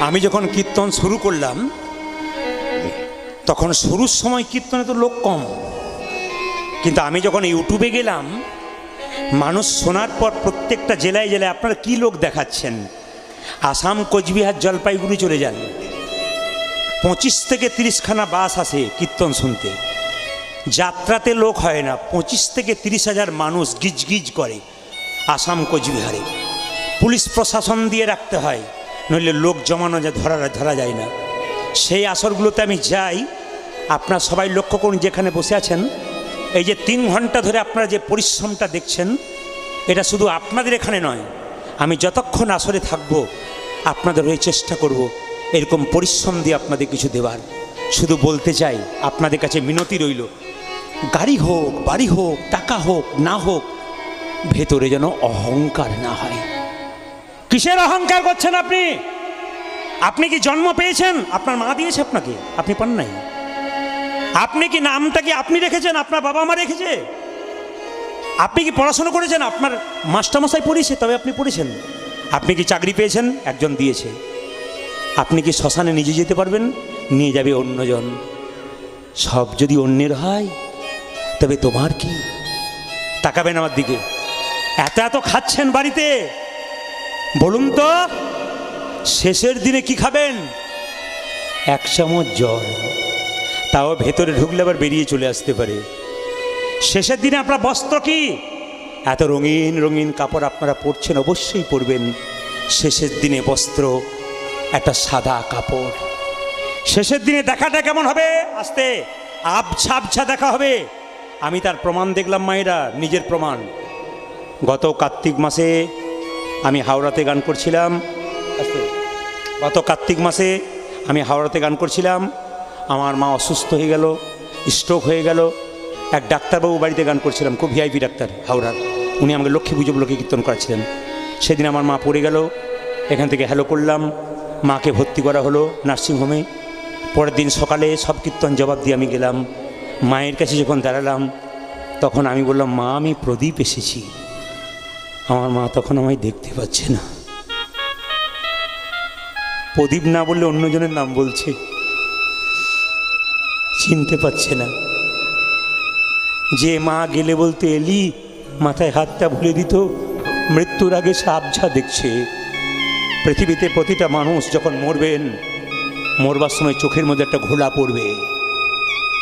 আমি যখন কীর্তন শুরু করলাম, তখন শুরুর সময় কীর্তনে তো লোক কম। কিন্তু আমি যখন ইউটিউবে গেলাম, মানুষ শোনার পর প্রত্যেকটা জেলায় জেলায় আপনারা কি লোক দেখাচ্ছেন? আসাম, কোচবিহার, জলপাইগুড়ি চলে যান। পঁচিশ থেকে তিরিশখানা বাস আসে কীর্তন শুনতে। যাত্রাতে লোক হয় না, পঁচিশ থেকে তিরিশ হাজার মানুষ গিজ গিজ করে আসাম, কোচবিহারে। পুলিশ প্রশাসন দিয়ে রাখতে হয়। নইলে লোক জমানো যা ধরা ধরা যায় না। সেই আসরগুলোতে আমি যাই, আপনার সবাই লক্ষ্য করুন যেখানে বসে আছেন। এই যে তিন ঘণ্টা ধরে আপনারা যে পরিশ্রমটা দেখছেন, এটা শুধু আপনাদের এখানে নয়, আমি যতক্ষণ আসরে থাকব, আপনাদের হয়ে চেষ্টা করব, এরকম পরিশ্রম দিয়ে আপনাদের কিছু দেওয়ার। শুধু বলতে চাই, আপনাদের কাছে মিনতি রইল, গাড়ি হোক, বাড়ি হোক, টাকা হোক, না হোক, ভেতরে যেন অহংকার না হয়। কিসের অহংকার করছেন আপনি? আপনি কি জন্ম পেয়েছেন? আপনার মা দিয়েছে আপনাকে। আপনি পান নাই। আপনি কি নামটা কি আপনি রেখেছেন? আপনার বাবা মা রেখেছে? আপনি কি পড়াশোনা করেছেন? আপনার মাস্টারমশাই পড়িয়েছে, তবে আপনি পড়েছেন। আপনি কি চাকরি পেয়েছেন? একজন দিয়েছে। আপনি কি শ্মশানে নিজে যেতে পারবেন? নিয়ে যাবে অন্যজন। সব যদি অন্যের হয়, তবে তোমার কি? তাকাবেন আমার দিকে। এত এত খাচ্ছেন বাড়িতে। বলুন তো, শেষের দিনে কি খাবেন? এক চামচ জল। তাও ভেতরে ঢুকলে আবার বেরিয়ে চলে আসতে পারে। শেষের দিনে আপনার বস্ত্র কি? এত রঙিন রঙিন কাপড় আপনারা পরছেন, অবশ্যই পরবেন। শেষের দিনে বস্ত্র, একটা সাদা কাপড়। শেষের দিনে দেখাটা কেমন হবে? আস্তে, আবছা আবছা দেখা হবে। আমি তার প্রমাণ দেখলাম, মায়েরা, নিজের প্রমাণ। গত কার্তিক মাসে আমি হাওড়াতে গান করছিলাম। গত কার্তিক মাসে আমি হাওড়াতে গান করছিলাম। আমার মা অসুস্থ হয়ে গেল স্ট্রোক হয়ে গেল। এক ডাক্তারবাবু বাড়িতে গান করছিলাম খুব ভিআইপি ডাক্তার হাওড়ার। উনি আমাকে লক্ষ্মী পুজো লোকে কীর্তন করাচ্ছিলেন। সেদিন আমার মা পড়ে গেল এখান থেকে হ্যালো করলাম। মাকে ভর্তি করা হলো নার্সিংহোমে। পরের দিন সকালে সব কীর্তন জবাব দিয়ে আমি গেলাম। মায়ের কাছে যখন দাঁড়ালাম তখন আমি বললাম মা আমি প্রদীপ এসেছি। আমার মা তখন আমায় দেখতে পাচ্ছে না। প্রদীপ না বললে অন্যজনের নাম বলছে। চিনতে পারছে না। যে মা গেলে বলতে এলি, মাথায় হাতটা ভুলে দিত, মৃত্যুর আগে সে আবঝা দেখছে। পৃথিবীতে প্রতিটা মানুষ যখন মরবেন, মরবার সময় চোখের মধ্যে একটা ঘোলা পড়বে।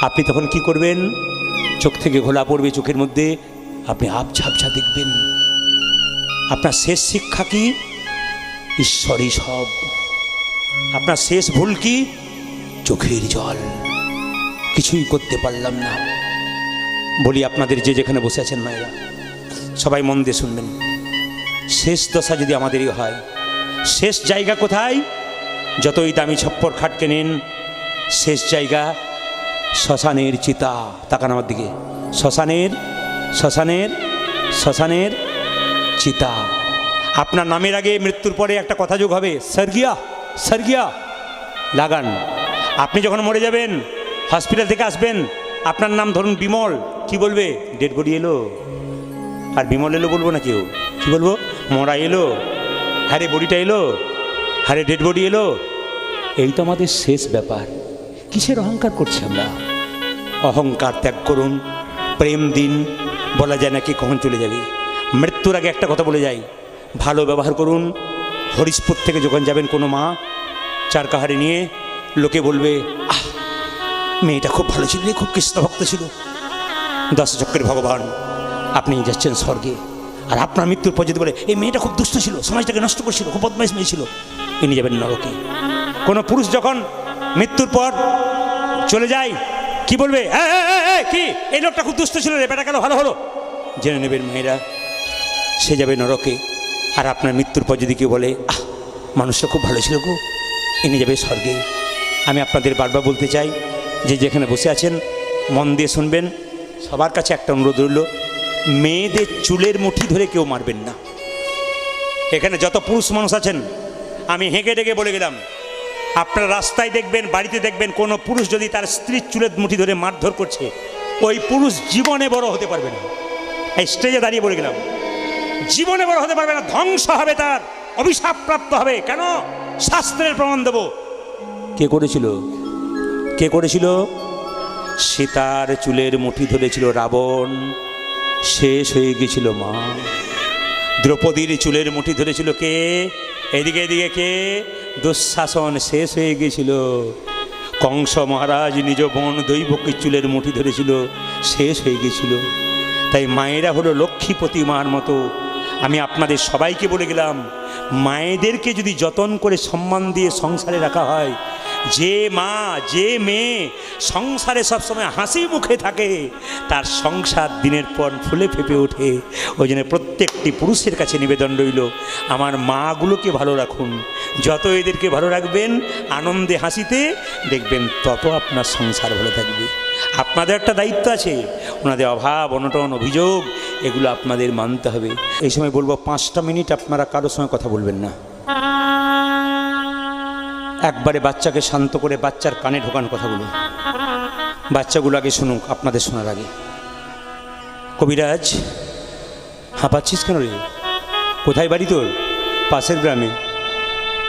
আপনি তখন কি করবেন? চোখ থেকে ঘোলা পড়বে চোখের মধ্যে, আপনি আবঝা আবঝা দেখবেন। আপনার শেষ শিক্ষা কি? ঈশ্বরই সব। আপনার শেষ ভুল কি? চোখের জল। কিছুই করতে পারলাম না। বলি আপনাদের যে যেখানে বসে আছেন মায়েরা, সবাই মন দিয়ে শুনবেন। শেষ দশা যদি আমাদেরই হয়, শেষ জায়গা কোথায়? যতই দামি ছপ্পর খাটকে কেনেন শেষ জায়গা শ্মশানের চিতা। তাকান আমার দিকে। শ্মশানের শ্মশানের শ্মশানের চিতা। আপনার নামের আগে মৃত্যুর পরে একটা কথা যোগ হবে। স্বর্গিয়া স্বর্গিয়া লাগান। আপনি যখন মরে যাবেন হসপিটাল থেকে আসবেন আপনার নাম ধরুন বিমল কি বলবে? ডেড বডি এলো। আর বিমল এলো বলব না কেউ। কি বলব? মরা এলো। হ্যাঁ রে বডিটা এলো। হ্যাঁ রে ডেড বডি এলো। এই তো আমাদের শেষ ব্যাপার। কিসের অহংকার করছি আমরা? অহংকার ত্যাগ করুন। প্রেম দিন। বলা যায় না কি কখন চলে যাবে? মৃত্যুর আগে একটা কথা বলে যাই। ভালো ব্যবহার করুন। হরিশপুর থেকে যখন যাবেন কোনো মা চার কাহারে নিয়ে লোকে বলবে আহ মেয়েটা খুব ভালো ছিল খুব কৃষ্ণভক্ত ছিল। দশ চক্রের ভগবান আপনি যাচ্ছেন স্বর্গে। আর আপনার মৃত্যুর পর যদি বলে এই মেয়েটা খুব দুষ্ট ছিল সমাজটাকে নষ্ট করছিল খুব বদমাইশ মেয়ে ছিল ইনি যাবেন নরকে। কোনো পুরুষ যখন মৃত্যুর পর চলে যায় কি বলবে "এ, এ, এ, এ, কি? এই লোকটা খুব দুষ্ট ছিল রে বেটা কেন ভালো হলো? জেনে নেবেন মেয়েরা সে যাবে নরকে। আর আপনার মৃত্যুর পর যদি কেউ বলে, আহ, মানুষটা খুব ভালো ছিল গো এনে যাবে স্বর্গে। আমি আপনাদের বারবার বলতে চাই, যে যেখানে বসে আছেন, মন দিয়ে শুনবেন, সবার কাছে একটা অনুরোধ রইল, মেয়েদের চুলের মুঠি ধরে কেউ মারবেন না। এখানে যত পুরুষ মানুষ আছেন, আমি হেঁকে ডেকে বলে গেলাম, আপনার রাস্তায় দেখবেন, বাড়িতে দেখবেন, কোনো পুরুষ যদি তার স্ত্রীর চুলের মুঠি ধরে মারধর করছে, ওই পুরুষ জীবনে বড় হতে পারবে না। এই স্টেজে দাঁড়িয়ে বলে গেলাম জীবনে বড় হতে পারবে না, ধ্বংস হবে তার অভিশাপ প্রাপ্ত হবে। কেন? শাস্ত্রের প্রমাণ দেব। কে করেছিল? কে করেছিল? সীতার চুলের মুঠি ধরেছিল রাবণ, শেষ হয়ে গেছিল মা। দ্রৌপদীর চুলের মুঠি ধরেছিল কে? এদিকে এদিকে কে? দুঃশাসন শেষ হয়ে গেছিল। কংস মহারাজ নিজ বোন দৈবকীর চুলের মুঠি ধরেছিল, শেষ হয়ে গেছিল। তাই মায়েরা হলো লক্ষ্মীপতি মার মতো আমি আপনাদের সবাইকে বলে গেলাম, মায়েদেরকে যদি যতন করে সম্মান দিয়ে সংসারে রাখা হয়, যে মা, যে মেয়ে সংসারে সবসময় হাসি মুখে থাকে, তার সংসার দিনের পর ফুলে ফেপে ওঠে। ওই জন্য প্রত্যেকটি পুরুষের কাছে নিবেদন রইল, আমার মাগুলোকে ভালো রাখুন। যত এদেরকে ভালো রাখবেন, আনন্দে হাসিতে দেখবেন তত আপনার সংসার ভালো থাকবে। আপনাদের একটা দায়িত্ব আছে। ওনাদের অভাব, অনটন, অভিযোগ, এগুলো আপনাদের মানতে হবে। এই সময় বলব, পাঁচটা মিনিট আপনারা কারোর সঙ্গে কথা বলবেন না। একবারে বাচ্চাকে শান্ত করে বাচ্চার কানে ঢোকান কথাগুলো বাচ্চাগুলো আগে শুনুক, আপনাদের শোনার আগে। কবিরাজ, হাঁপাচ্ছিস কেন রে? কোথায় বাড়ি তোর? পাশের গ্রামে।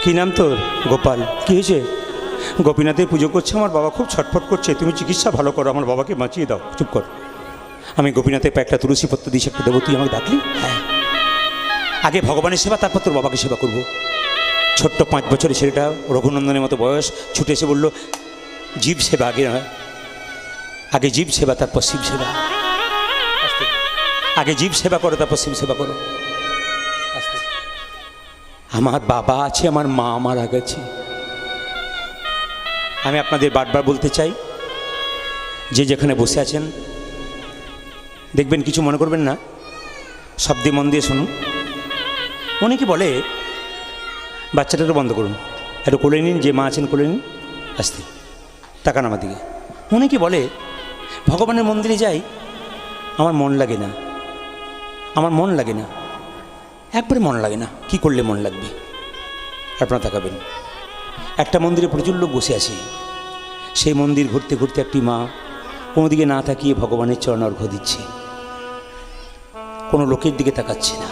কী নাম তোর? গোপাল, কী হয়েছে? গোপীনাথের পুজো করছে, আমার বাবা খুব ছটফট করছে। তুমি চিকিৎসা ভালো করো, আমার বাবাকে বাঁচিয়ে দাও, চুপ কর। আমি গোপীনাথের একটা তুলসী পত্র দিয়েছি একটা দেবো, তুই আমাকে ডাকলি? হ্যাঁ। আগে ভগবানের সেবা, তারপর তোর বাবাকে সেবা করব। ছোট্ট পাঁচ বছরের ছেলেটা, রঘুনন্দনের মতো বয়স, ছুটে এসে বলল, জীব সেবা আগে নয়। আগে জীব সেবা, তারপর শিব সেবা। আগে জীব সেবা করো, তারপর শিব সেবা করো। আমার বাবা আছে, আমার মা মারা গেছে। আমি আপনাদের বারবার বলতে চাই, যে যেখানে বসে আছেন, দেখবেন কিছু মনে করবেন না। শব্দে মন দিয়ে শুনুন। অনেকে বলে, বাচ্চাটাকে বন্ধ করুন। একটু কোলে নিন, যে মা আছেন কোলে নিন, আসতে। তাকান আমার দিকে। অনেকে বলে, ভগবানের মন্দিরে যাই, আমার মন লাগে না। আমার মন লাগে না। একবারে মন লাগে না। কি করলে মন লাগবে? আপনারা তাকাবেন। একটা মন্দিরে প্রচুর লোক বসে আছে। সেই মন্দির ঘুরতে ঘুরতে একটি মা কোনো দিকে না তাকিয়ে ভগবানের চরণ অর্ঘ্য দিচ্ছে। কোনো লোকের দিকে তাকাচ্ছে না।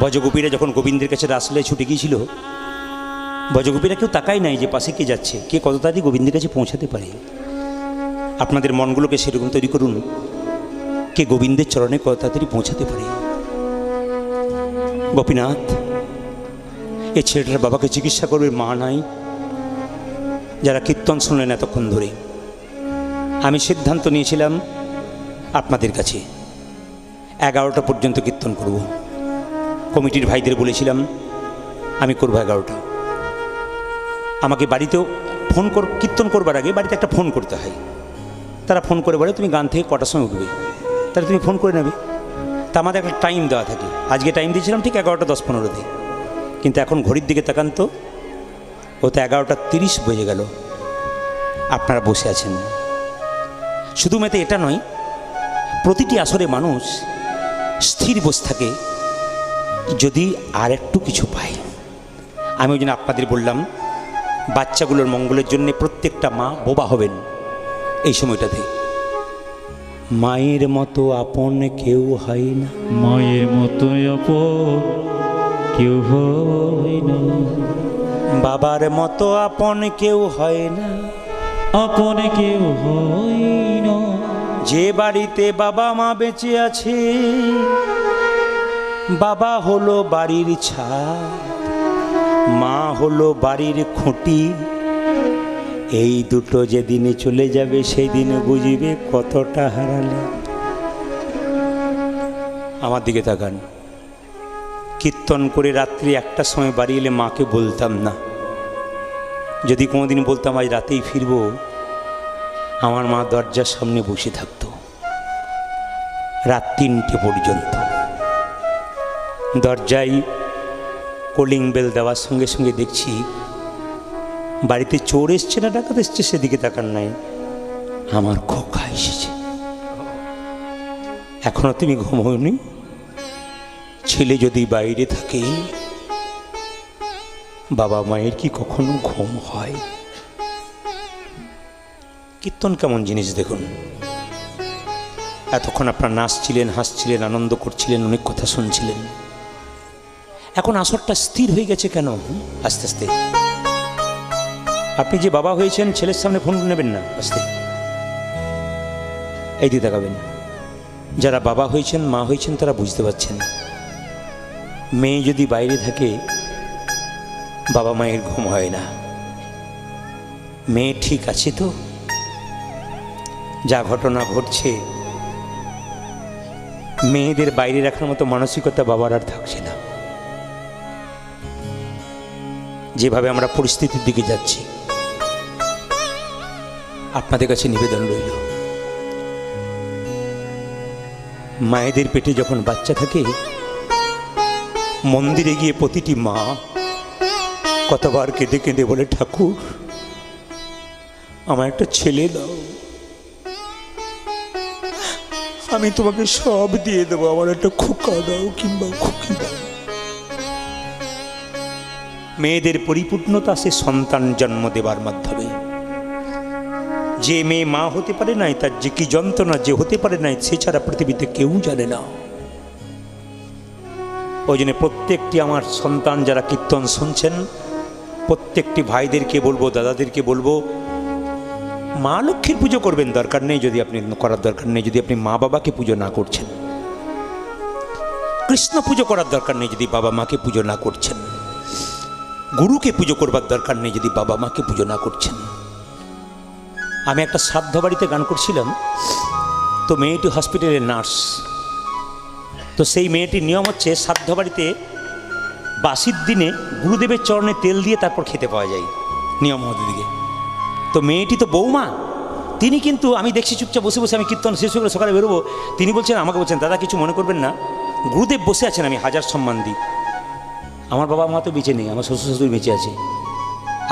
বজগোপীরা যখন গোবিন্দের কাছে রাসলে ছুটে গিয়েছিল, বজগোপীরা কেউ তাকাই নাই যে পাশে কে যাচ্ছে, কে কত তাড়াতাড়ি গোবিন্দের কাছে পৌঁছাতে পারে। আপনাদের মনগুলোকে সেরকম তৈরি করুন, কে গোবিন্দের চরণে কত তাড়াতাড়ি পৌঁছাতে পারে। গোপীনাথ এই ছেলেটার বাবাকে চিকিৎসা করবে, মা নাই। যারা কীর্তন শুনলেন এতক্ষণ ধরে। আমি সিদ্ধান্ত নিয়েছিলাম আপনাদের কাছে এগারোটা পর্যন্ত কীর্তন করব। কমিটির ভাইদের বলেছিলাম, আমি করব এগারোটা। আমাকে বাড়িতেও ফোন কর, কীর্তন করবার আগে বাড়িতে একটা ফোন করতে হয়। তারা ফোন করে বলে, তুমি গান থেকে কটার সময় উঠবে? তাহলে তুমি ফোন করে নেবে। তা আমাদের একটা টাইম দেওয়া থাকে। আজকে টাইম দিয়েছিলাম ঠিক এগারোটা দশ পনেরোতে। কিন্তু এখন ঘড়ির দিকে তাকান তো। ও তো এগারোটা তিরিশ বেজে গেল। আপনারা বসে আছেন। শুধু মেতে এটা নয়, প্রতিটি আসরে মানুষ স্থির বসে থাকে, যদি আর একটু কিছু পায়। আমি ওই জন্য আপনাদের বললাম, বাচ্চাগুলোর মঙ্গলের জন্য প্রত্যেকটা মা বোবা হবেন এই সময়টাতে। মায়ের মতো আপন কেউ হয় না। মায়ের মতো আপন কেউ হয় না। বাবার মতো আপন কেউ হয় না। আপন কেউ হয় না। যে বাড়িতে বাবা মা বেঁচে আছে বাবা হলো বাড়ির ছাদ মা হলো বাড়ির খুঁটি। এই দুটো যেদিনে চলে যাবে সেই দিনে বুঝিবে কতটা হারালে। আমার দিকে তাকান। কীর্তন করে রাত্রি একটার সময় বাড়ি এলে মাকে বলতাম না। যদি কোনোদিন বলতাম, আজ রাতেই ফিরবো। আমার মা দরজার সামনে বসে থাকতো। রাত তিনটে পর্যন্ত। দরজায় কোলিং বেল দেওয়ার সঙ্গে সঙ্গে দেখছি, বাড়িতে চোর এসছে না, ডাকাত এসছে, সেদিকে তাকার নাই। আমার খোকা এসেছে। এখনও তুমি ঘুমোনি ছেলে যদি বাইরে থাকে, বাবা মায়ের কি কখনো ঘুম হয়? কীর্তন কেমন জিনিস দেখুন। এতক্ষণ আপনার নাচছিলেন, হাসছিলেন, আনন্দ করছিলেন, অনেক কথা শুনছিলেন। এখন আসরটা স্থির হয়ে গেছে কেন? আস্তে আস্তে। আপনি যে বাবা হয়েছেন, ছেলের সামনে ফোন নেবেন না। আস্তে। এই দিয়ে দেখাবেন যারা বাবা হয়েছেন, মা হয়েছেন, তারা বুঝতে পারছেন। মেয়ে যদি বাইরে থাকে, বাবা মায়ের ঘুম হয় না। মেয়ে ঠিক আছে তো? যা ঘটনা ঘটছে, মেয়েদের বাইরে রাখার মতো মানসিকতা বাবার আর থাকছে না। যেভাবে আমরা পরিস্থিতির দিকে যাচ্ছি, আপনাদের কাছে নিবেদন রইল। মায়েদের পেটে যখন বাচ্চা থাকে মন্দিরে গিয়ে প্রতিটি মা কতবার কেঁদে কেঁদে বলে, ঠাকুর আমার একটা ছেলে দাও। আমি তোমাকে সব দিয়ে দেবো, আমার একটা খোকা দাও কিংবা খুকি দাও। মেয়েদের পরিপূর্ণতা সে সন্তান জন্ম দেবার মাধ্যমে। যে মেয়ে মা হতে পারে নাই, তার যে কি যন্ত্রণা যে হতে পারে নাই, সে ছাড়া পৃথিবীতে কেউ জানে না। ওই জন্য প্রত্যেকটি আমার সন্তান যারা কীর্তন শুনছেন, প্রত্যেকটি ভাইদেরকে বলব, দাদাদেরকে বলব, মা লক্ষ্মীর পুজো করবেন, দরকার নেই যদি আপনি করার দরকার নেই, যদি আপনি মা বাবাকে পুজো না করছেন। কৃষ্ণ পুজো করার দরকার নেই যদি বাবা মাকে পুজো না করছেন। গুরুকে পুজো করবার দরকার নেই যদি বাবা মাকে পুজো না করছেন। আমি একটা শ্রাদ্ধ বাড়িতে গান করছিলাম, তো মেয়েটি হসপিটালের নার্স। তো সেই মেয়েটির নিয়ম হচ্ছে শ্রাদ্ধ বাড়িতে বাসির দিনে গুরুদেবের চরণে তেল দিয়ে তারপর খেতে পাওয়া যায়, নিয়ম মতো দিকে। তো মেয়েটি তো বৌমা, তিনি কিন্তু, আমি দেখছি চুপচাপ বসে বসে আমি কীর্তন শেষ হয়ে সকালে বেরোবো। তিনি বলছেন, আমাকে বলছেন, দাদা, কিছু মনে করবেন না। গুরুদেব বসে আছেন, আমি হাজার সম্মান দিই। আমার বাবা মা তো বেঁচে নেই, আমার শ্বশুর শাশুড়ি বেঁচে আছে।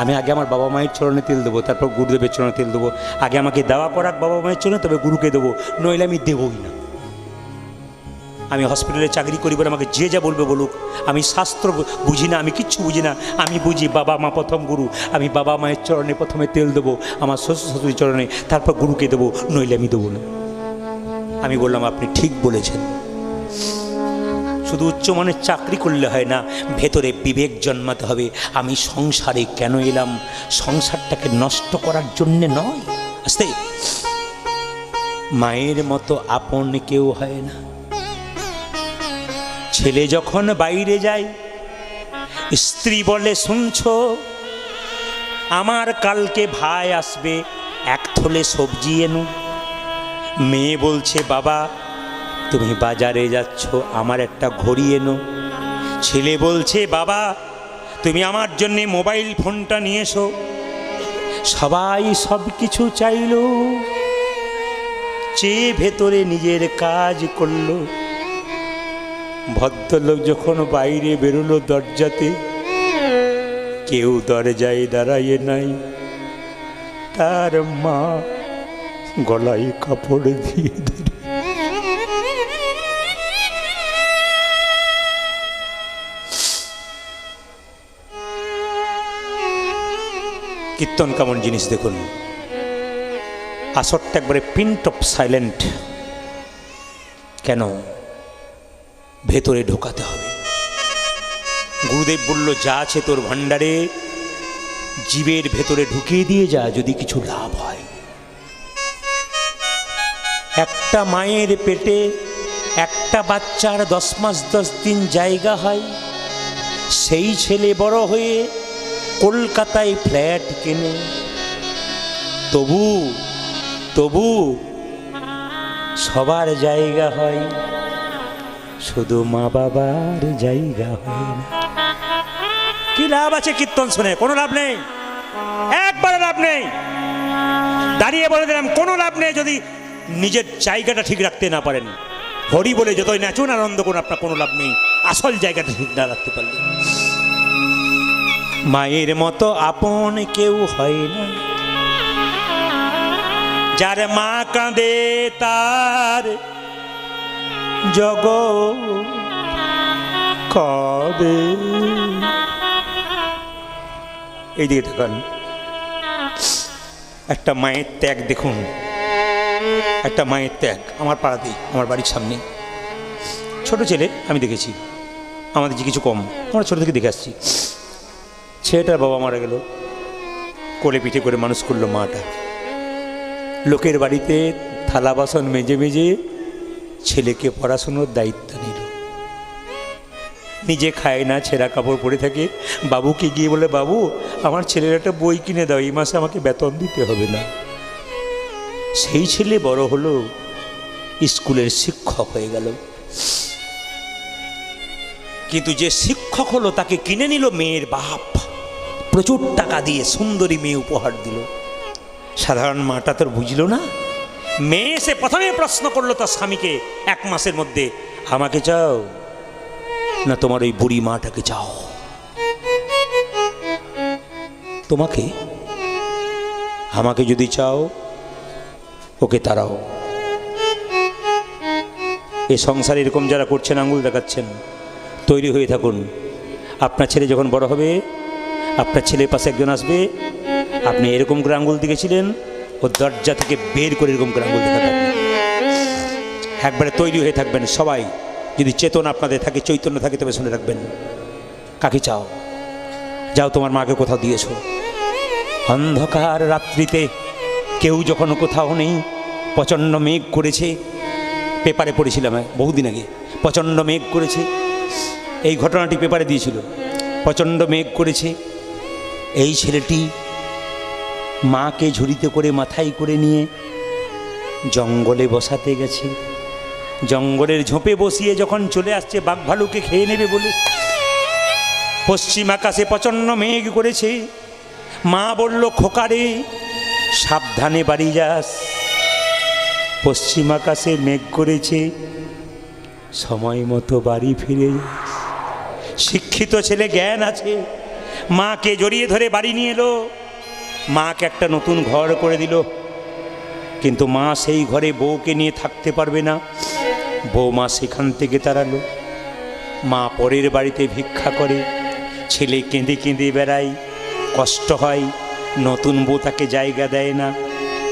আমি আগে আমার বাবা মায়ের চরণে তেল দেবো, তারপর গুরুদেবের চরণে তেল দেবো। আগে আমাকে দেওয়া পড়াক বাবা মায়ের চরণে, তবে গুরুকে দেবো, নইলে আমি দেবই না। আমি হসপিটালে চাকরি করি বলে আমাকে যে যা বলবে বলুক। আমি শাস্ত্র বুঝি না, আমি কিচ্ছু বুঝি না। আমি বুঝি বাবা মা প্রথম গুরু। আমি বাবা মায়ের চরণে প্রথমে তেল দেবো, আমার শ্বশুর শাশুড়ির চরণে, তারপর গুরুকে দেবো, নইলে আমি দেবো না। আমি বললাম, আপনি ঠিক বলেছেন। শুধু উচ্চমানের চাকরি করলে হয় না, ভেতরে বিবেক জন্মাতে হবে। আমি সংসারে কেন এলাম? সংসারটাকে নষ্ট করার জন্যে নয়। আস্তে। মায়ের মতো আপন কেউ হয় না। ছেলে যখন বাইরে যায়, স্ত্রী বলে, শুনছ, আমার কালকে ভাই আসবে, এক থলে সবজি এনো। মেয়ে বলছে, বাবা, তুমি বাজারে যাচ্ছ, আমার একটা ঘড়ি এনো। ছেলে বলছে, বাবা, তুমি আমার জন্যে মোবাইল ফোনটা নিয়ে এসো। সবাই সব কিছু চাইল, চেয়ে ভেতরে নিজের কাজ করল। ভদ্রলোক যখন বাইরে বেরোলো দরজাতে, কেউ দরজায় দাঁড়াইয়ে নাই। তার মা গলায় কাপড় দিয়ে ধরে কীর্তন কেমন জিনিস দেখুন। আসরটা একবারে প্রিন্ট অফ সাইলেন্ট কেন? ভেতরে ঢোকাতে হবে। গুরুদেব বলল, যা আছে তোর ভাণ্ডারে, জীবের ভেতরে ঢুকিয়ে দিয়ে যা, যদি কিছু লাভ হয়। একটা মায়ের পেটে একটা বাচ্চার দশ মাস, দশ দিন জায়গা হয়। সেই ছেলে বড় হয়ে কলকাতায় ফ্ল্যাট কেনে। তবু তবু সবার জায়গা হয়। শুধু মা বাবার জায়গা হয় না। কি লাভ আছে কীর্তন শুনে? কোনো লাভ নেই। একবারে লাভ নেই। দাঁড়িয়ে বলে দিলাম, কোনো লাভ নেই যদি নিজের জায়গাটা ঠিক রাখতে না পারেন। হরি বলে যতই নাচুন, আনন্দ করুন, আপনার কোনো লাভ নেই। আসল জায়গাটা ঠিক না রাখতে পারলে। মায়ের মতো আপন কেউ হয় না। যার মা কাঁদে, তার জগ কবে? এইদিকে থাকুন। একটা মায়ের ত্যাগ দেখুন। একটা মায়ের ত্যাগ। আমার পাড়াতেই আমার বাড়ির সামনে। ছোট ছেলে, আমি দেখেছি। আমাদের যে কিছু কম। আমরা ছোটো থেকে দেখে আসছি। ছেলেটার বাবা মারা গেল। কোলে পিঠে করে মানুষ করল মাটা। লোকের বাড়িতে থালা বাসন মেজে মেজে ছেলেকে পড়াশুনোর দায়িত্ব নিল। নিজে খায় না, ছেঁড়া কাপড় পরে থাকে। বাবুকে গিয়ে বলে, বাবু, আমার ছেলের একটা বই কিনে দাও, এই মাসে আমাকে বেতন দিতে হবে না। সেই ছেলে বড় হলো, স্কুলের শিক্ষক হয়ে গেল। কিন্তু যে শিক্ষক হলো, তাকে কিনে নিল মেয়ের বাপ। প্রচুর টাকা দিয়ে সুন্দরী মেয়ে উপহার দিল। সাধারণ মাটা তোর বুঝলো না? মেয়ে এসে প্রথমে প্রশ্ন করল তার স্বামীকে, এক মাসের মধ্যে, আমাকে চাও না তোমার ওই বুড়ি মাটাকে চাও? তোমাকে? আমাকে যদি চাও, ওকে তারাও এ সংসার এরকম যারা করছেন, আঙুল দেখাচ্ছেন, তৈরি হয়ে থাকুন। আপনার ছেলে যখন বড় হবে, আপনার ছেলের পাশে একজন আসবে, আপনি এরকম করে আঙুল দিকেছিলেন ও দরজা থেকে বের করে এরকম করে আঙুল দেখাতে একবারে তৈরি হয়ে থাকবেন সবাই। যদি চেতন আপনাদের থাকে, চৈতন্য থাকে, তবে শুনে রাখবেন। কাকে চাও? যাও, তোমার মাকে কোথাও দিয়েছ। অন্ধকার রাত্রিতে কেউ যখন কোথাও নেই, প্রচণ্ড মেঘ করেছে। পেপারে পড়েছিলাম বহুদিন আগে। প্রচণ্ড মেঘ করেছে। এই ঘটনাটি পেপারে দিয়েছিল। প্রচণ্ড মেঘ করেছে। এই ছেলেটি মাকে ঝুড়িতে করে মাথায় করে নিয়ে জঙ্গলে বসাতে গেছে। জঙ্গলের ঝোপে বসিয়ে যখন চলে আসছে বাঘ ভালুকে খেয়ে নেবে বলে পশ্চিম আকাশে প্রচণ্ড মেঘ করেছে। মা বলল, খোকারে, সাবধানে বাড়ি যাস। পশ্চিম আকাশে মেঘ করেছে, সময় মতো বাড়ি ফিরে শিক্ষিত ছেলে জ্ঞান আছে। মাকে জড়িয়ে ধরে বাড়ি নিয়ে এলো। মাকে একটা নতুন ঘর করে দিল। কিন্তু মা সেই ঘরে বউকে নিয়ে থাকতে পারবে না। বৌমা সেখান থেকে তাড়ালো মা পরের বাড়িতে ভিক্ষা করে। ছেলে কেঁদে কেঁদে বেড়ায়। কষ্ট হয়। নতুন বউ তাকে জায়গা দেয় না।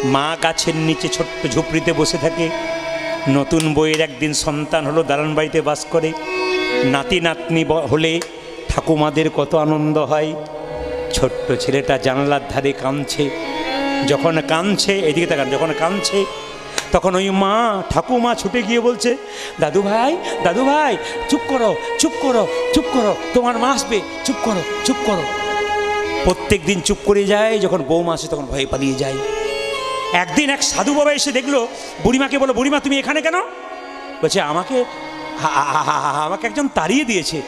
মা গাছের নিচে ছোট্ট ঝুপড়িতে বসে থাকে। নতুন বইয়ের একদিন সন্তান হলো, দালান বাড়িতে বাস করে। নাতি নাতনি হলে ঠাকুমাদের কত আনন্দ হয়। ছোট্ট ছেলেটা জানলার ধারে কাঁদছে। যখন কাঁদছে, এদিকে তাকান, যখন কাঁদছে, তখন ওই মা ঠাকুমা ছুটে গিয়ে বলছে, দাদু ভাই দাদু ভাই, চুপ করো চুপ করো চুপ করো, তোমার মা আসবে, চুপ করো চুপ করো। প্রত্যেক দিন চুপ করে যায়, যখন বৌমা আসে তখন ভয়ে পালিয়ে যায়। একদিন এক সাধু বাবা এসে দেখল, বুড়িমাকে বলো বুড়িমা, তুমি এখানে কেন? বলছে, আমাকে আমাকে একজন তাড়িয়ে দিয়েছে।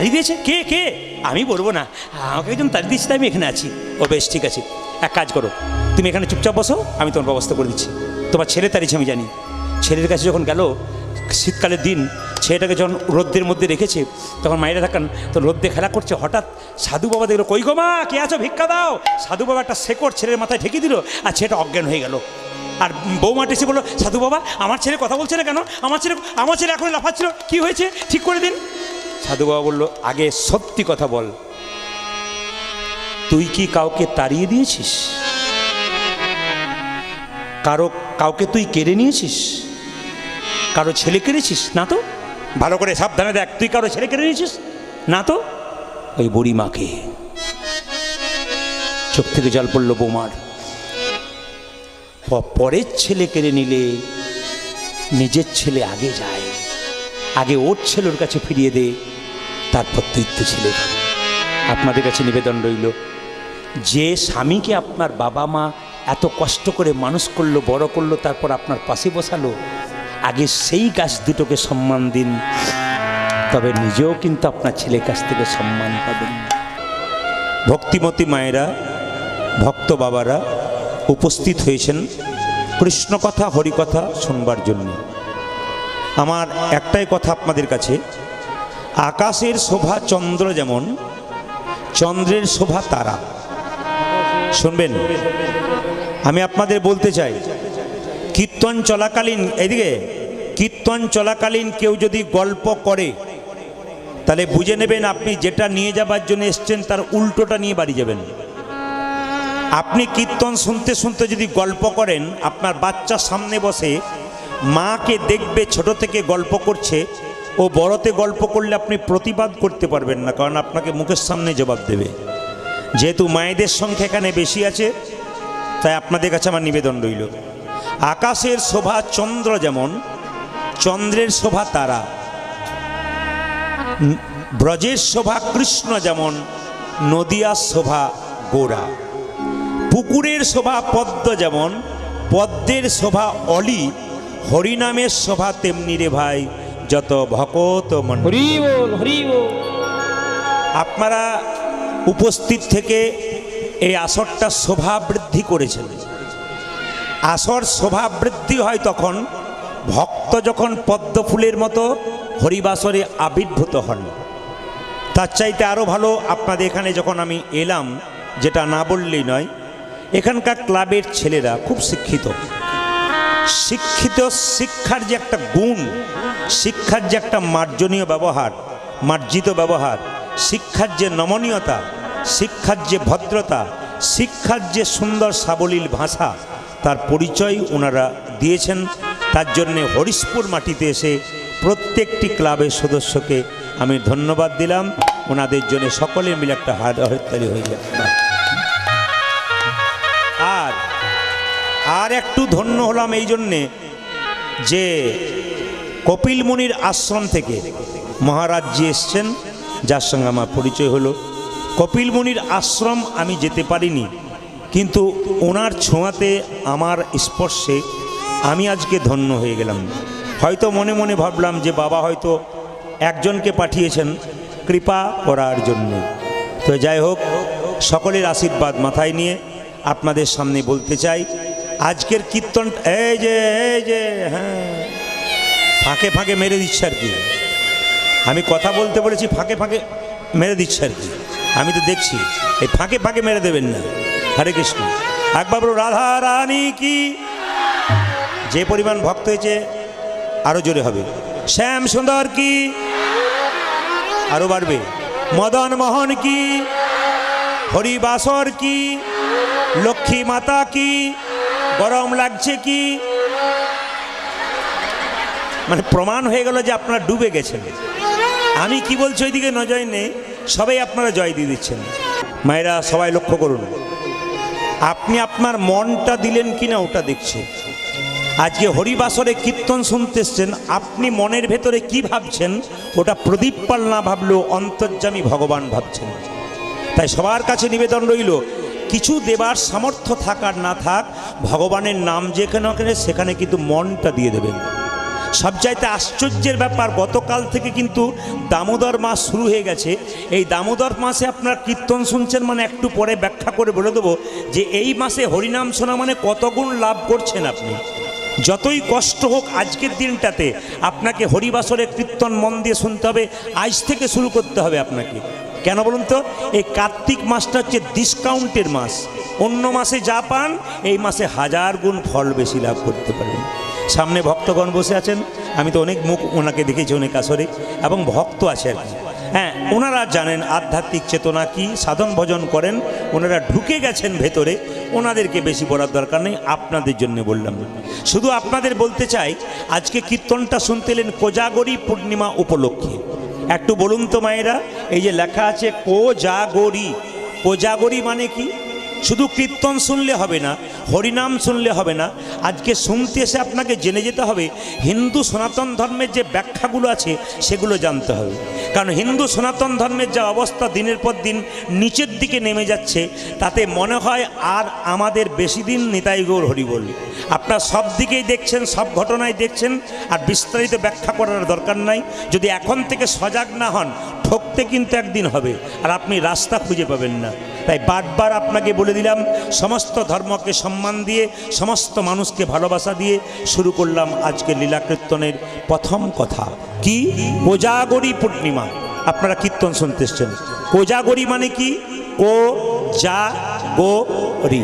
তাড়িয়ে দিয়েছে? কে কে? আমি বলব না। আমাকে একজন তাড়িয়ে দিয়েছে আমি এখানে আছি। ও, বেশ, ঠিক আছে। এক কাজ করো। তুমি এখানে চুপচাপ বসো, আমি তোমার ব্যবস্থা করে দিচ্ছি। তোমার ছেলে তাড়িয়েছে আমি জানি। ছেলের কাছে যখন গেল, শীতকালের দিন, ছেলেটাকে যখন রোদ্রের মধ্যে রেখেছে, তখন মায়েরা থাকান, তো রোদ্রে খেলা করছে, হঠাৎ সাধু বাবা দেখল, কই গো মা, কে আছো? ভিক্ষা দাও! সাধু বাবা একটা শেকড় ছেলের মাথায় ঢেকে দিল, আর ছেলেটা অজ্ঞান হয়ে গেল। আর বৌমা এসে বলল, সাধু বাবা, আমার ছেলে কথা বলছে না কেন? আমার ছেলে আমার ছেলে এখন লাফাচ্ছিল। কি হয়েছে? ঠিক করে দিন। সাধু বাবা বলল, আগে সত্যি কথা বল। তুই কি কাউকে তাড়িয়ে দিয়েছিস? কারও, কাউকে তুই কেড়ে নিয়েছিস? কারও ছেলে কেড়েছিস? না তো? ভালো করে সাবধানে দেখ, তুই কারও ছেলে কেড়ে নিয়েছিস? না তো? ওই বুড়ি মাকে চোখ থেকে জল পড়ল বৌমার। পরের ছেলে কেড়ে নিলে নিজের ছেলে আগে যায়, আগে ওর ছেলের কাছে ফিরিয়ে দে। তারপর তো ছেলে আপনাদের কাছে নিবেদন রইল, যে স্বামীকে আপনার বাবা মা এত কষ্ট করে মানুষ করল, বড় করল, তারপর আপনার পাশে বসালো, আগে সেই গাছ দুটোকে সম্মান দিন, তবে নিজেও কিন্তু আপনার ছেলের কাছ থেকে সম্মান পাবেন। ভক্তিমতী মায়েরা, ভক্ত বাবারা উপস্থিত হয়েছেন কৃষ্ণ কথা হরিকথা শুনবার জন্য। আমার একটাই কথা আপনাদের কাছে আকাশের শোভা চন্দ্র যেমন, চন্দ্রের শোভা তারা। শুনবেন? আমি আপনাদের বলতে চাই, কীর্তন চলাকালীন, এদিকে, কীর্তন চলাকালীন কেউ যদি গল্প করে, তাহলে বুঝে নেবেন আপনি যেটা নিয়ে যাবার জন্য এসছেন তার উল্টোটা নিয়ে বাড়ি যাবেন। আপনি কীর্তন শুনতে শুনতে যদি গল্প করেন, আপনার বাচ্চা সামনে বসে, মাকে দেখবে, ছোট থেকে গল্প করছে ও বড়তে গল্প করলে আপনি প্রতিবাদ করতে পারবেন না, কারণ আপনাকে মুখের সামনে জবাব দেবে। যেহেতু মায়েদের সংখ্যা এখানে বেশি আছে, তাই আপনাদের কাছে আমার নিবেদন রইল। আকাশের শোভা চন্দ্র যেমন, চন্দ্রের শোভা তারা। ব্রজের শোভা কৃষ্ণ যেমন, নদিয়ার শোভা গোরা। পুকুরের শোভা পদ্ম যেমন, পদ্মের শোভা অলি, হরিনামের শোভা তেমনি রে ভাই। যত ভকত মন হরি বল হরি বল আপনারা উপস্থিত থেকে এই আসরটা শোভা বৃদ্ধি করেছেন। আসর শোভা বৃদ্ধি হয় তখন ভক্ত যখন পদ্ম ফুলের মতো হরিবাসরে আবির্ভূত হন। তার চাইতে আরও ভালো আপনাদের এখানে যখন আমি এলাম যেটা না বললেই নয় এখানকার ক্লাবের ছেলেরা খুব শিক্ষিত। শিক্ষিত শিক্ষার যে একটা গুণ শিক্ষার যে একটা মার্জনীয় ব্যবহার, মার্জিত ব্যবহার, শিক্ষার যে নমনীয়তা, শিক্ষার যে ভদ্রতা, শিক্ষার যে সুন্দর সাবলীল ভাষা, তার পরিচয় ওনারা দিয়েছেন। তার জন্যে হরিশপুর মাটিতে এসে প্রত্যেকটি ক্লাবের সদস্যকে আমি ধন্যবাদ দিলাম। ওনাদের জন্য সকলে মিলে একটা হাত হরতালি হয়ে যায় আর আর একটু ধন্য হলাম এই জন্যে যে কপিল মুনির আশ্রম থেকে মহারাজ জি এসছেন, যার সঙ্গে আমার পরিচয় হলো। কপিল মুনির আশ্রম আমি যেতে পারিনি, কিন্তু ওনার ছোঁয়াতে আমার স্পর্শে আমি আজকে ধন্য হয়ে গেলাম। হয়তো মনে মনে ভাবলাম যে বাবা হয়তো একজনকে পাঠিয়েছেন, কৃপা করার জন্য। তো যাই হোক, সকলের আশীর্বাদ মাথায় নিয়ে আপনাদের সামনে বলতে চাই, আজকের কীর্তন এই যে এই যে হ্যাঁ। ফাঁকে ফাঁকে মেরে দিচ্ছে আর কি। আমি কথা বলতে বলেছি, ফাঁকে ফাঁকে মেরে দিচ্ছে আর কি। আমি তো দেখছি, এই ফাঁকে ফাঁকে মেরে দেবেন না। হরে কৃষ্ণ। একবার বলো, রাধা রানী কি? যে পরিমাণ ভক্ত হয়েছে আরও জোরে হবে। শ্যাম সুন্দর কি? আরও বাড়বে। মদন মোহন কি? হরিবাসর কি? লক্ষ্মী মাতা কি? গরম লাগছে কি? মানে প্রমাণ হয়ে গেল যে আপনারা ডুবে গেছেন। আমি কি বলছি ওইদিকে নজয় নেই, সবাই আপনারা জয় দিয়ে দিচ্ছেন। মায়েরা, সবাই লক্ষ্য করুন। আপনি আপনার মনটা দিলেন কিনা ওটা দেখছে। আজকে হরিবাসরে কীর্তন শুনতে এসছেন, আপনি মনের ভেতরে কি ভাবছেন? ওটা প্রদীপ পাল না ভাবলেও অন্তর্যামী ভগবান ভাবছেন। তাই সবার কাছে নিবেদন রইল, কিছু দেবার সামর্থ্য থাকার না থাক, ভগবানের নাম যেখানে সেখানে কিন্তু মনটা দিয়ে দেবেন। সবচাইতে আশ্চর্যের ব্যাপার, গতকাল থেকে কিন্তু দামোদর মাস শুরু হয়ে গেছে। এই দামোদর মাসে আপনার কীর্তন শুনছেন মানে একটু পরে ব্যাখ্যা করে বলে দেবো যে এই মাসে হরিনাম শোনা মানে কত গুণ লাভ করছেন আপনি। যতই কষ্ট হোক আজকের দিনটাতে আপনাকে হরিবাসরের কীর্তন মন দিয়ে শুনতে হবে, আজ থেকে শুরু করতে হবে আপনাকে। কেন বলুন তো? এই কার্তিক মাসটা হচ্ছে ডিসকাউন্টের মাস। অন্য মাসে যা পান, এই মাসে হাজার গুণ ফল বেশি লাভ করতে পারবেন সামনে ভক্তগণ বসে আছেন। আমি তো অনেক মুখ ওনাকে দেখেছি, অনেক আসরে, এবং ভক্ত আছে আর কি হ্যাঁ ওনারা জানেন আধ্যাত্মিক চেতনা কি, সাধন ভজন করেন, ওনারা ঢুকে গেছেন ভেতরে, ওনাদেরকে বেশি বলার দরকার নেই, আপনাদের জন্য বললাম। শুধু আপনাদের বলতে চাই, আজকে কীর্তনটা শুনতে এলেন কোজাগরী পূর্ণিমা উপলক্ষে। একটু বলুন তো মায়েরা, এই যে লেখা আছে কোজাগরী। কোজাগরী মানে কি? শুধু কীর্তন শুনলে হবে না, হরিনাম শুনলে হবে না। আজকে শুনতে এসে আপনাকে জেনে যেতে হবে, হিন্দু সনাতন ধর্মের যে ব্যাখ্যাগুলো আছে, সেগুলো জানতে হবে। কারণ হিন্দু সনাতন ধর্মের যা অবস্থা দিনের পর দিন নিচের দিকে নেমে যাচ্ছে, তাতে মনে হয় আর আমাদের বেশি দিন নিতাই গৌর হরিবল আপনার সব দিকেই দেখছেন, সব ঘটনায় দেখছেন, আর বিস্তারিত ব্যাখ্যা করার দরকার নাই। যদি এখন থেকে সজাগ না হন, ঠকতে কিন্তু একদিন হবে, আর আপনি রাস্তা খুঁজে পাবেন না। তাই বারবার আপনাকে বলে দিলাম, সমস্ত ধর্মকে সম্মান দিয়ে, সমস্ত মানুষকে ভালোবাসা দিয়ে শুরু করলাম আজকে লীলা কীর্তনের প্রথম কথা। কি? কোজাগরী পূর্ণিমা। আপনারা কীর্তন শুনতে এসছেন। কোজাগরী মানে কি? কো যা গো রি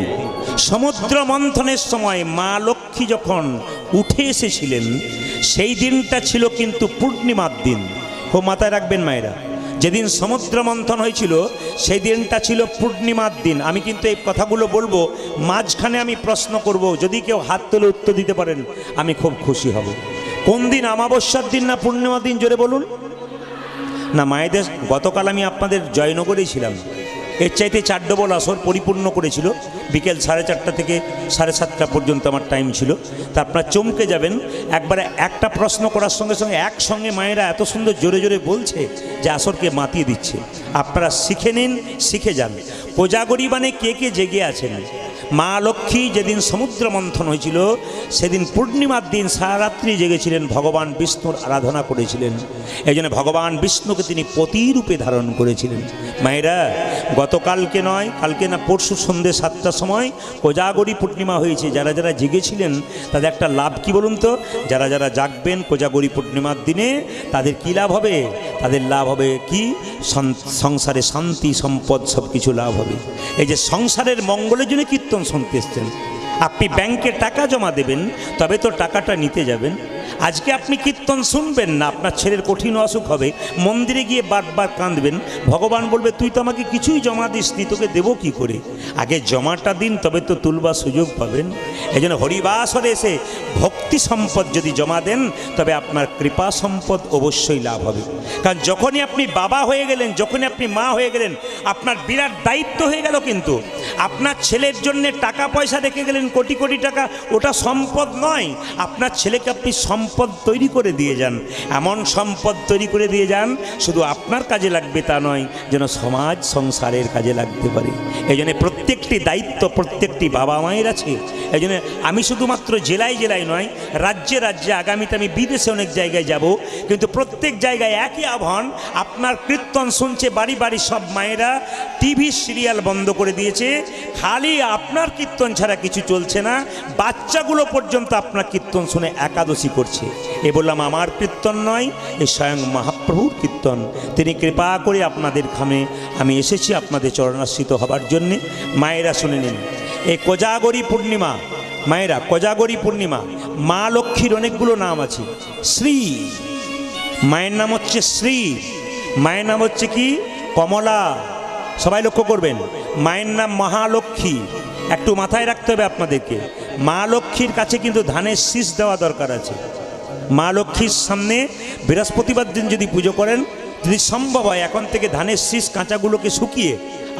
সমুদ্র মন্থনের সময় মা লক্ষ্মী যখন উঠে এসেছিলেন, সেই দিনটা ছিল কিন্তু পূর্ণিমার দিন। ও মাথায় রাখবেন মায়েরা যেদিন সমুদ্র মন্থন হয়েছিল সেই দিনটা ছিল পূর্ণিমার দিন। আমি কিন্তু এই কথাগুলো বলব, মাঝখানে আমি প্রশ্ন করব, যদি কেউ হাত তুলে উত্তর দিতে পারেন, আমি খুব খুশি হব। কোন দিন আমাবস্যার দিন না পূর্ণিমার দিন, জোরে বলুন? না, মায়েদের, গতকাল আমি আপনাদের জয়নগরেই ছিলাম। এর চাইতে চার ডবল আসর পরিপূর্ণ করেছিল। বিকেল সাড়ে চারটা থেকে সাড়ে সাতটা পর্যন্ত আমার টাইম ছিল। তা আপনারা চমকে যাবেন, একবারে একটা প্রশ্ন করার সঙ্গে সঙ্গে একসঙ্গে মায়েরা এত সুন্দর জোরে জোরে বলছে যে আসরকে মাতিয়ে দিচ্ছে। আপনারা শিখে নিন, শিখে যান। কোজাগরি মানে কে কে জেগে আছেন? মা লক্ষ্মী যেদিন সমুদ্র মন্থন হয়েছিল, সেদিন পূর্ণিমার দিন সারা রাত্রি জেগেছিলেন, ভগবান বিষ্ণুর আরাধনা করেছিলেন। এই জন্য ভগবান বিষ্ণুকে তিনি পতিরূপে ধারণ করেছিলেন। মায়েরা, গতকালকে নয়, কালকে না পরশু সন্ধ্যে সাতটার সময় কোজাগরি পূর্ণিমা হয়েছে। যারা যারা জেগেছিলেন, তাদের একটা লাভ কি বলুন তো? যারা যারা জাগবেন কোজাগরি পূর্ণিমার দিনে, তাদের কী লাভ হবে? তাদের লাভ হবে কি? সংসারে শান্তি, সম্পদ সব কিছু লাভ হবে। এই যে সংসারের মঙ্গলের জন্য কীর্তন শুনতে এসছেন। আপনি ব্যাংকে টাকা জমা দেবেন, তবে তো টাকাটা নিতে যাবেন। আজকে আপনি কীর্তন শুনবেন না, আপনার ছেলের কঠিন অসুখ হবে, মন্দিরে গিয়ে বারবার কাঁদবেন, ভগবান বলবে, তুই তো আমাকে কিছুই জমা দিসনি, তোকে দেবো কী করে? আগে জমাটা দিন, তবে তো তুলবার সুযোগ পাবেন। এই জন্য হরিবাসরে এসে ভক্তি সম্পদ যদি জমা দেন, তবে আপনার কৃপা সম্পদ অবশ্যই লাভ হবে। কারণ যখনই আপনি বাবা হয়ে গেলেন, যখনই আপনি মা হয়ে গেলেন, আপনার বিরাট দায়িত্ব হয়ে গেল কিন্তু। আপনার ছেলের জন্য টাকা পয়সা রেখে গেলেন, কোটি কোটি টাকা, ওটা সম্পদ নয়। আপনার ছেলেকে আপনি সম্পদ তৈরি করে দিয়ে যান। এমন সম্পদ তৈরি করে দিয়ে যান, শুধু আপনার কাজে লাগবে তা নয়, যেন সমাজ সংসারের কাজে লাগতে পারে। এই জন্য প্রত্যেকটি দায়িত্ব, প্রত্যেকটি বাবা মায়ের আছে। এই জন্য আমি শুধুমাত্র জেলায় জেলায় নয়, রাজ্যে রাজ্যে, আগামীতে আমি বিদেশে অনেক জায়গায় যাব। কিন্তু প্রত্যেক জায়গায় একই আহ্বান, আপনার কীর্তন শুনছে, বাড়ি বাড়ি সব মায়েরা টিভি সিরিয়াল বন্ধ করে দিয়েছে। খালি আপনার কীর্তন ছাড়া কিছু চলছে না, বাচ্চাগুলো পর্যন্ত আপনার কীর্তন শুনে একাদশী করছে। এ বললাম, আমার কীর্তন নয়, এ স্বয়ং মহাপ্রভুর কীর্তন। তিনি কৃপা করে আপনাদের খামে আমি এসেছি আপনাদের চরণাশ্রিত হবার জন্যে। মায়েরা শুনে নিন। এই কোজাগরী পূর্ণিমা, মায়েরা, কোজাগরী পূর্ণিমা। মা লক্ষ্মীর অনেকগুলো নাম আছে। শ্রী, মায়ের নাম হচ্ছে শ্রী। মায়ের নাম হচ্ছে কি? কমলা। সবাই লক্ষ্য করবেন, মায়ের নাম মহালক্ষ্মী। একটু মাথায় রাখতে হবে আপনাদেরকে। মা লক্ষ্মীর কাছে কিন্তু ধানের শীষ দেওয়া দরকার আছে। মা লক্ষ্মীর সামনে বৃহস্পতিবার দিন যদি পুজো করেন, যদি সম্ভব হয় এখন থেকে ধানের শীষ কাঁচাগুলোকে শুকিয়ে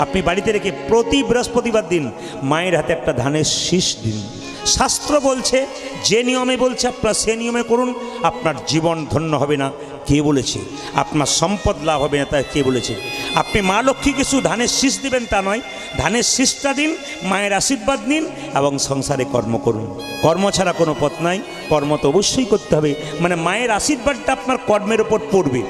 আপনি বাড়িতে রেখে প্রতি বৃহস্পতিবার দিন মায়ের হাতে একটা ধানের শীষ দিন। শাস্ত্র বলছে, যে নিয়মে বলছে, আপনার সে নিয়মে করুন, আপনার জীবন ধন্য হবে না। কে বলেছে? আপনার সম্পদ লাভ হবে না তা কে বলেছে? আপনি মা লক্ষ্মীকে শুধু ধানের শীষ দিবেন তা নয়। ধানের শীষটা দিন, মায়ের আশীর্বাদ নিন এবং সংসারে কর্ম করুন। কর্ম ছাড়া কোনো পথ নাই, কর্ম তো অবশ্যই করতে হবে। মানে মায়ের আশীর্বাদটা আপনার কর্মের ওপর পড়বে।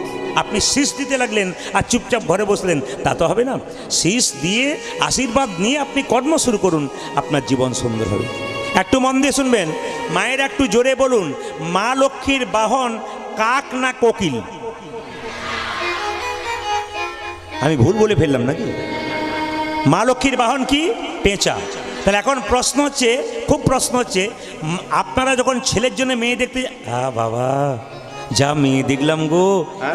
আপনি শীষ দিতে লাগলেন আর চুপচাপ ঘরে বসলেন, তা তো হবে না। শীষ দিয়ে আশীর্বাদ নিয়ে আপনি কর্ম শুরু করুন, আপনার জীবন সুন্দর হবে। একটু মন দিয়ে শুনবেন। মায়ের একটু জোরে বলুন মা লক্ষ্মীর বাহন কাক না কোকিল? আমি ভুল বলে ফেললাম নাকি? মা লক্ষ্মীর বাহন কি? পেঁচা। তাহলে এখন প্রশ্ন হচ্ছে খুব প্রশ্ন হচ্ছে আপনারা যখন ছেলের জন্য মেয়ে দেখতে আ বাবা যা মেয়ে দেখলাম গো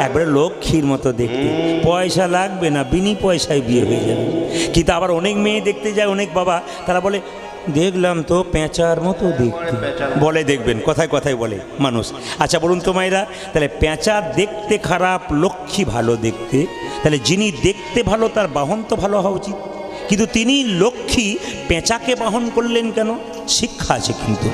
একবারে লক্ষ্মীর মতো দেখতে। পয়সা লাগবে না বিনি পয়সায় বিয়ে হয়ে যাবে। কিন্তু আবার অনেক মেয়ে দেখতে যায় অনেক বাবা তারা বলে দেখলাম তো পেঁচার মতো দেখতে বলে দেখবেন, কথায় কথায় বলে মানুষ। আচ্ছা বলুন তো মায়েরা, তাহলে পেঁচা দেখতে খারাপ, লক্ষ্মী ভালো দেখতে। তাহলে যিনি দেখতে ভালো, তার বাহন তো ভালো হওয়া উচিত। কিন্তু তিনি লক্ষ্মী, পেঁচাকে বাহন করলেন কেন? শিক্ষা আছে কিন্তু।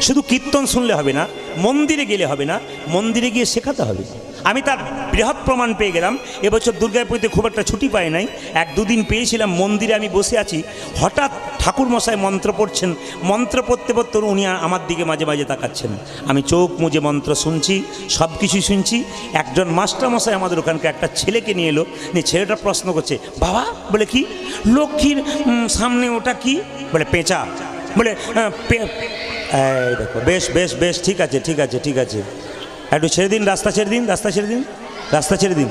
শুধু কীর্তন শুনলে হবে না, মন্দিরে গেলে হবে না, মন্দিরে গিয়ে শেখাতে হবে। আমি তার বৃহৎ প্রমাণ পেয়ে গেলাম। এবছর দুর্গাপুরীতে খুব একটা ছুটি পাই নাই। এক দুদিন পেয়েছিলাম মন্দিরে আমি বসে আছি। হঠাৎ ঠাকুর মশাই মন্ত্র পড়ছেন। মন্ত্র পড়তে পড়তে উনি আমার দিকে মাঝে মাঝে তাকাচ্ছেন। আমি চোখ মুজে মন্ত্র শুনছি সব কিছুই শুনছি। একজন মাস্টার মশাই আমাদের ওখানকার একটা ছেলেকে নিয়ে এলো। নিয়ে ছেলেটা প্রশ্ন করছে বাবা বলে কি? লক্ষ্মীর সামনে ওটা কি? বলে পেঁচা। বলে আহ, দেখো বেশ বেশ বেশ ঠিক আছে ঠিক আছে ঠিক আছে। একটু ছেড়ে দিন রাস্তা ছেড়ে দিন রাস্তা ছেড়ে দিন রাস্তা ছেড়ে দিন।